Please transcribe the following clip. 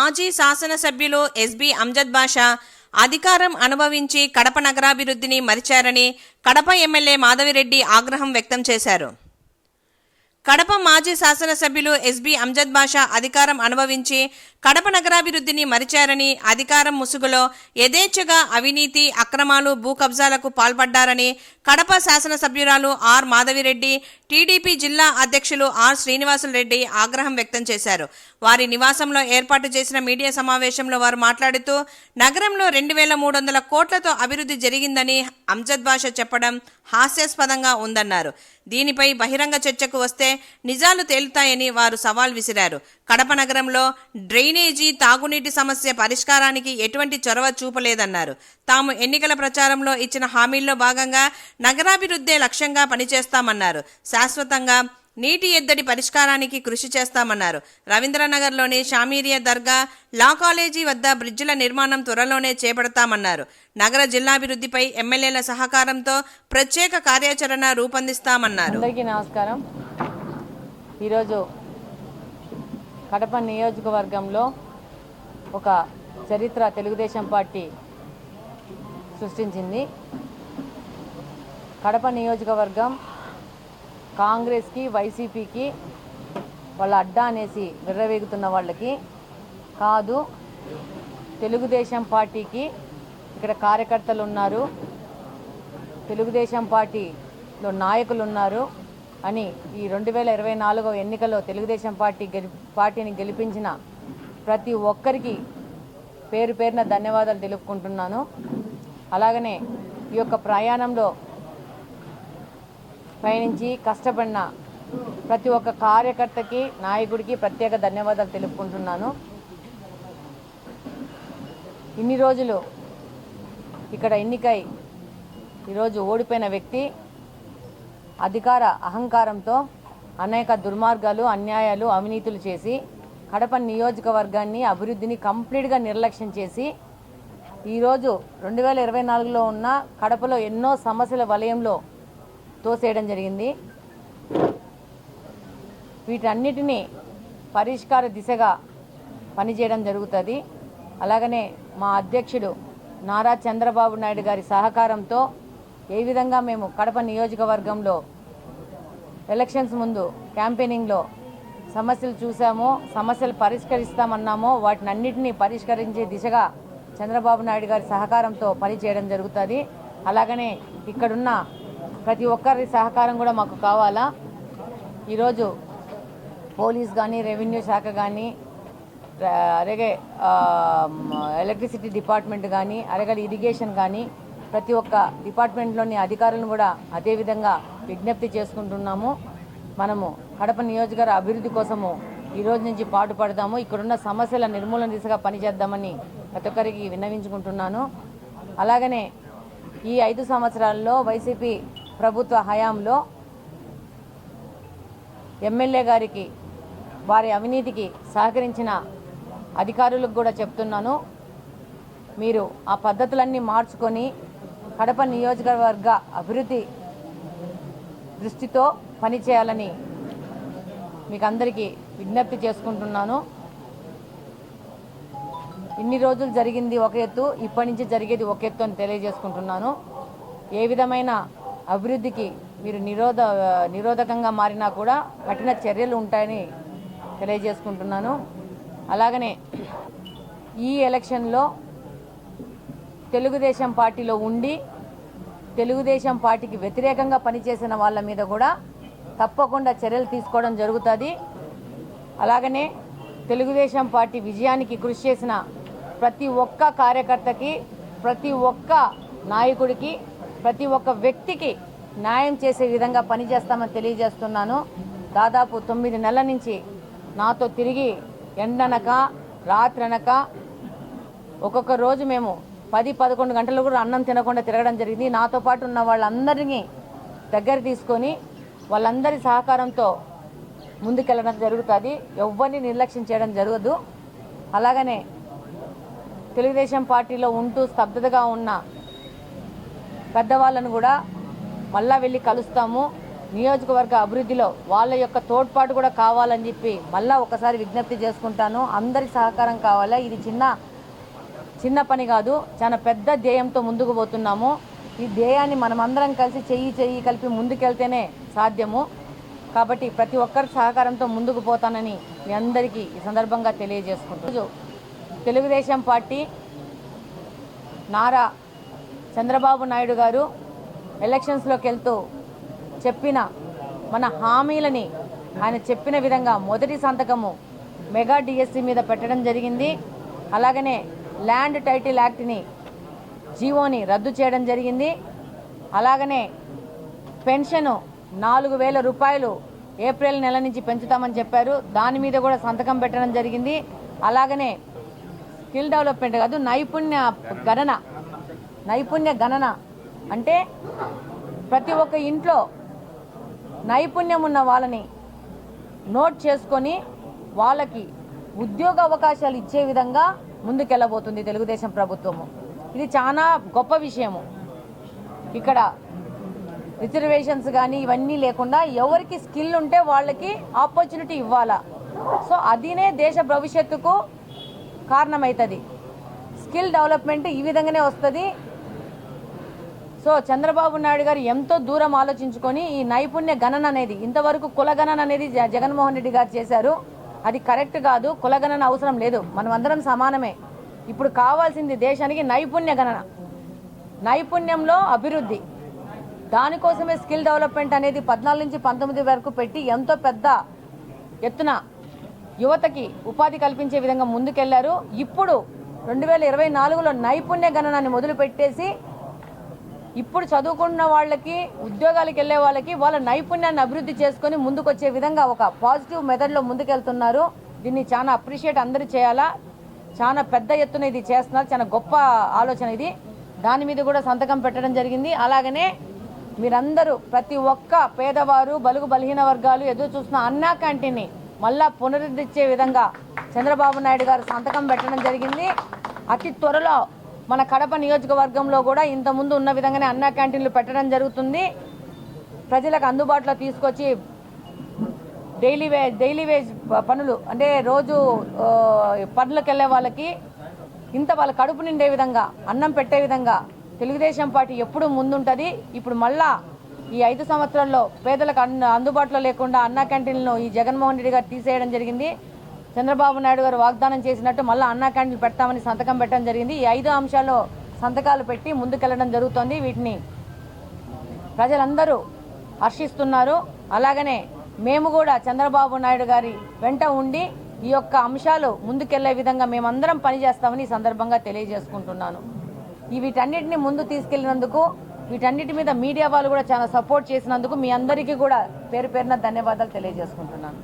మాజీ శాసనసభ్యులు ఎస్బి అంజద్ బాషా అధికారం అనుభవించి కడప నగరాభివృద్ధిని మరిచారని కడప ఎమ్మెల్యే మాధవిరెడ్డి ఆగ్రహం వ్యక్తం చేశారు. కడప మాజీ శాసనసభ్యులు ఎస్బి అంజద్ బాషా అధికారం అనుభవించి కడప నగరాభివృద్ధిని మరిచారని అధికారం ముసుగులో యథేచ్ఛగా అవినీతి అక్రమాలు భూ కబ్జాలకు పాల్పడ్డారని కడప శాసనసభ్యురాలు ఆర్ మాధవిరెడ్డి టీడీపీ జిల్లా అధ్యక్షులు ఆర్ శ్రీనివాసులు రెడ్డి ఆగ్రహం వ్యక్తం చేశారు. వారి నివాసంలో ఏర్పాటు చేసిన మీడియా సమావేశంలో వారు మాట్లాడుతూ నగరంలో రెండు వేల మూడు వందల కోట్లతో అభివృద్ధి జరిగిందని అంజద్ భాష చెప్పడం హాస్యాస్పదంగా ఉందన్నారు. దీనిపై బహిరంగ చర్చకు వస్తే నిజాలు తేలుతాయని వారు సవాల్ విసిరారు. కడప నగరంలో డ్రైనేజీ తాగునీటి సమస్య పరిష్కారానికి ఎటువంటి చొరవ చూపలేదన్నారు. తాము ఎన్నికల ప్రచారంలో ఇచ్చిన హామీల్లో భాగంగా నగరాభివృద్ధే లక్ష్యంగా పనిచేస్తామన్నారు. శాశ్వతంగా నీటి ఎద్దడి పరిష్కారానికి కృషి చేస్తామన్నారు. రవీంద్రనగర్లోని షామీరియా దర్గా లా కాలేజీ వద్ద బ్రిడ్జిల నిర్మాణం త్వరలోనే చేపడతామన్నారు. నగర జిల్లాభివృద్ధిపై ఎమ్మెల్యేల సహకారంతో ప్రత్యేక కార్యాచరణ రూపొందిస్తామన్నారు. అందరికీ నమస్కారం. ఈరోజు కడప నియోజకవర్గంలో ఒక చరిత్ర తెలుగుదేశం పార్టీ సృష్టించింది. కడప నియోజకవర్గం కాంగ్రెస్కి వైసీపీకి వాళ్ళ అడ్డా అనేసి విర్రవేగుతున్న వాళ్ళకి కాదు తెలుగుదేశం పార్టీకి ఇక్కడ కార్యకర్తలు ఉన్నారు తెలుగుదేశం పార్టీలో నాయకులు ఉన్నారు అని ఈ రెండు వేల ఇరవై నాలుగవ ఎన్నికల్లో తెలుగుదేశం పార్టీ గెలి పార్టీని గెలిపించిన ప్రతి ఒక్కరికి పేరు పేరున ధన్యవాదాలు తెలుపుకుంటున్నాను. అలాగనే ఈ యొక్క ప్రయాణంలో పయనించి కష్టపడిన ప్రతి ఒక్క కార్యకర్తకి నాయకుడికి ప్రత్యేక ధన్యవాదాలు తెలుపుకుంటున్నాను. ఇన్ని రోజులు ఇక్కడ ఎన్నికై ఈరోజు ఓడిపోయిన వ్యక్తి అధికార అహంకారంతో అనేక దుర్మార్గాలు అన్యాయాలు అవినీతులు చేసి కడప నియోజకవర్గాన్ని అభివృద్ధిని కంప్లీట్గా నిర్లక్ష్యం చేసి ఈరోజు రెండు వేల ఇరవై నాలుగులో ఉన్న కడపలో ఎన్నో సమస్యల వలయంలో తోసేయడం జరిగింది. వీటన్నిటినీ పరిష్కార దిశగా పనిచేయడం జరుగుతుంది. అలాగనే మా అధ్యక్షుడు నారా చంద్రబాబు నాయుడు గారి సహకారంతో ఏ విధంగా మేము కడప నియోజకవర్గంలో ఎలక్షన్స్ ముందు క్యాంపెయినింగ్లో సమస్యలు చూసామో సమస్యలు పరిష్కరిస్తామన్నామో వాటిని అన్నింటినీ పరిష్కరించే దిశగా చంద్రబాబు నాయుడు గారి సహకారంతో పనిచేయడం జరుగుతుంది. అలాగనే ఇక్కడున్న ప్రతి ఒక్కరి సహకారం కూడా మాకు కావాలా? ఈరోజు పోలీస్ కానీ రెవెన్యూ శాఖ కానీ అలాగే ఎలక్ట్రిసిటీ డిపార్ట్మెంట్ కానీ అలాగే ఇరిగేషన్ కానీ ప్రతి ఒక్క డిపార్ట్మెంట్లోని అధికారులను కూడా అదేవిధంగా విజ్ఞప్తి చేసుకుంటున్నాము. మనము కడప నియోజకవర్గ అభివృద్ధి కోసము ఈ రోజు నుంచి పాటుపడదాము ఇక్కడున్న సమస్యల నిర్మూలన దిశగా పనిచేద్దామని ప్రతి ఒక్కరికి విన్నవించుకుంటున్నాను. అలాగనే ఈ ఐదు సంవత్సరాల్లో వైసీపీ ప్రభుత్వ హయాంలో ఎమ్మెల్యే గారికి వారి అవినీతికి సహకరించిన అధికారులకు కూడా చెప్తున్నాను. మీరు ఆ పద్ధతులన్నీ మార్చుకొని కడప నియోజకవర్గ అభివృద్ధి దృష్టితో పనిచేయాలని మీకు అందరికీ విజ్ఞప్తి చేసుకుంటున్నాను. ఇన్ని రోజులు జరిగింది ఒక ఎత్తు ఇప్పటి నుంచి జరిగేది ఒక ఎత్తు అని తెలియజేసుకుంటున్నాను. ఏ విధమైన అభివృద్ధికి మీరు నిరోధ నిరోధకంగా మారినా కూడా కఠిన చర్యలు ఉంటాయని తెలియజేసుకుంటున్నాను. అలాగనే ఈ ఎలక్షన్లో తెలుగుదేశం పార్టీలో ఉండి తెలుగుదేశం పార్టీకి వ్యతిరేకంగా పనిచేసిన వాళ్ళ మీద కూడా తప్పకుండా చర్యలు తీసుకోవడం జరుగుతుంది. అలాగనే తెలుగుదేశం పార్టీ విజయానికి కృషి చేసిన ప్రతి ఒక్క కార్యకర్తకి ప్రతి ఒక్క నాయకుడికి ప్రతి ఒక్క వ్యక్తికి న్యాయం చేసే విధంగా పనిచేస్తామని తెలియజేస్తున్నాను. దాదాపు తొమ్మిది నెలల నుంచి నాతో తిరిగి ఎండనక రాత్రనక ఒక్కొక్క రోజు మేము పది పదకొండు గంటలు కూడా అన్నం తినకుండా తిరగడం జరిగింది. నాతో పాటు ఉన్న వాళ్ళందరినీ దగ్గర తీసుకొని వాళ్ళందరి సహకారంతో ముందుకెళ్ళడం జరుగుతుంది. ఎవరిని నిర్లక్ష్యం చేయడం జరగదు. అలాగనే తెలుగుదేశం పార్టీలో ఉంటూ స్తబ్దతగా ఉన్న పెద్దవాళ్ళను కూడా మళ్ళా వెళ్ళి కలుస్తాము. నియోజకవర్గ అభివృద్ధిలో వాళ్ళ యొక్క తోడ్పాటు కూడా కావాలని చెప్పి మళ్ళా ఒకసారి విజ్ఞప్తి చేసుకుంటాను. అందరి సహకారం కావాలా? ఇది చిన్న చిన్న పని కాదు. చాలా పెద్ద ధ్యేయంతో ముందుకు పోతున్నాము. ఈ ధ్యేయాన్ని మనమందరం కలిసి చెయ్యి చెయ్యి కలిపి ముందుకెళ్తేనే సాధ్యము. కాబట్టి ప్రతి ఒక్కరి సహకారంతో ముందుకు పోతానని మీ అందరికీ ఈ సందర్భంగా తెలియజేసుకుంటున్నాను. తెలుగుదేశం పార్టీ నారా చంద్రబాబు నాయుడు గారు ఎలక్షన్స్లోకి వెళ్తూ చెప్పిన మన హామీలని ఆయన చెప్పిన విధంగా మొదటి సంతకము మెగా డిఎస్సి మీద పెట్టడం జరిగింది. అలాగనే ల్యాండ్ టైటిల్ యాక్ట్ని జీవోని రద్దు చేయడం జరిగింది. అలాగనే పెన్షను నాలుగు వేల రూపాయలు ఏప్రిల్ నెల నుంచి పెంచుతామని చెప్పారు. దాని మీద కూడా సంతకం పెట్టడం జరిగింది. అలాగనే స్కిల్ డెవలప్మెంట్ కాదు నైపుణ్య గణన నైపుణ్య గణన అంటే ప్రతి ఒక్క ఇంట్లో నైపుణ్యం ఉన్న వాళ్ళని నోట్ చేసుకొని వాళ్ళకి ఉద్యోగ అవకాశాలు ఇచ్చే విధంగా ముందుకెళ్ళబోతుంది తెలుగుదేశం ప్రభుత్వము. ఇది చాలా గొప్ప విషయము. ఇక్కడ రిజర్వేషన్స్ కానీ ఇవన్నీ లేకుండా ఎవరికి స్కిల్ ఉంటే వాళ్ళకి ఆపర్చునిటీ ఇవ్వాలా. సో అదినే దేశ భవిష్యత్తుకు కారణమవుతుంది స్కిల్ డెవలప్మెంట్ ఈ విధంగానే వస్తుంది. సో చంద్రబాబు నాయుడు గారు ఎంతో దూరం ఆలోచించుకొని ఈ నైపుణ్య గణన అనేది ఇంతవరకు కుల గణన అనేది జగన్మోహన్ రెడ్డి గారు చేశారు. అది కరెక్ట్ కాదు కుల గణన అవసరం లేదు. మనం అందరం సమానమే. ఇప్పుడు కావాల్సింది దేశానికి నైపుణ్య గణన. నైపుణ్యంలో అభివృద్ధి. దానికోసమే స్కిల్ డెవలప్మెంట్ అనేది పద్నాలుగు నుంచి పంతొమ్మిది వరకు పెట్టి ఎంతో పెద్ద ఎత్తున యువతకి ఉపాధి కల్పించే విధంగా ముందుకెళ్ళారు. ఇప్పుడు రెండు వేల ఇరవై నాలుగులో నైపుణ్య గణనాన్ని మొదలుపెట్టేసి ఇప్పుడు చదువుకున్న వాళ్ళకి ఉద్యోగాలకు వెళ్ళే వాళ్ళకి వాళ్ళ నైపుణ్యాన్ని అభివృద్ధి చేసుకొని ముందుకొచ్చే విధంగా ఒక పాజిటివ్ మెథడ్లో ముందుకెళ్తున్నారు. దీన్ని చాలా అప్రిషియేట్ అందరూ చేయాలా? చాలా పెద్ద ఎత్తున ఇది చేస్తున్నారు. చాలా గొప్ప ఆలోచన ఇది. దాని మీద కూడా సంతకం పెట్టడం జరిగింది. అలాగనే మీరందరూ ప్రతి ఒక్క పేదవారు బలుగు బలహీన వర్గాలు ఎదురు చూస్తున్న అన్నా క్యాంటీన్ని మళ్ళా పునరుద్ధరించే విధంగా చంద్రబాబు నాయుడు గారు సంతకం పెట్టడం జరిగింది. అతి త్వరలో మన కడప నియోజకవర్గంలో కూడా ఇంతకుముందు ఉన్న విధంగానే అన్నా క్యాంటీన్లు పెట్టడం జరుగుతుంది. ప్రజలకు అందుబాటులో తీసుకొచ్చి డైలీ వే డైలీ వేజ్ పనులు అంటే రోజు పనులకు వెళ్ళే వాళ్ళకి ఇంత వాళ్ళ కడుపు నిండే విధంగా అన్నం పెట్టే విధంగా తెలుగుదేశం పార్టీ ఎప్పుడు ముందుంటుంది. ఇప్పుడు మళ్ళా ఈ ఐదు సంవత్సరాల్లో పేదలకు అన్న అందుబాటులో లేకుండా అన్నా క్యాంటీన్లను ఈ జగన్మోహన్ రెడ్డి గారు తీసేయడం జరిగింది. చంద్రబాబు నాయుడు గారు వాగ్దానం చేసినట్టు మళ్ళీ అన్నా క్యాండిల్ పెడతామని సంతకం పెట్టడం జరిగింది. ఈ ఐదు అంశాల్లో సంతకాలు పెట్టి ముందుకెళ్ళడం జరుగుతోంది. వీటిని ప్రజలందరూ హర్షిస్తున్నారు. అలాగనే మేము కూడా చంద్రబాబు నాయుడు గారి వెంట ఉండి ఈ యొక్క అంశాలు ముందుకెళ్ళే విధంగా మేమందరం పనిచేస్తామని ఈ సందర్భంగా తెలియజేసుకుంటున్నాను. ఈ వీటన్నిటిని ముందు తీసుకెళ్ళినందుకు వీటన్నిటి మీద మీడియా వాళ్ళు కూడా చాలా సపోర్ట్ చేసినందుకు మీ అందరికీ కూడా పేరు పేరున ధన్యవాదాలు తెలియజేసుకుంటున్నాను.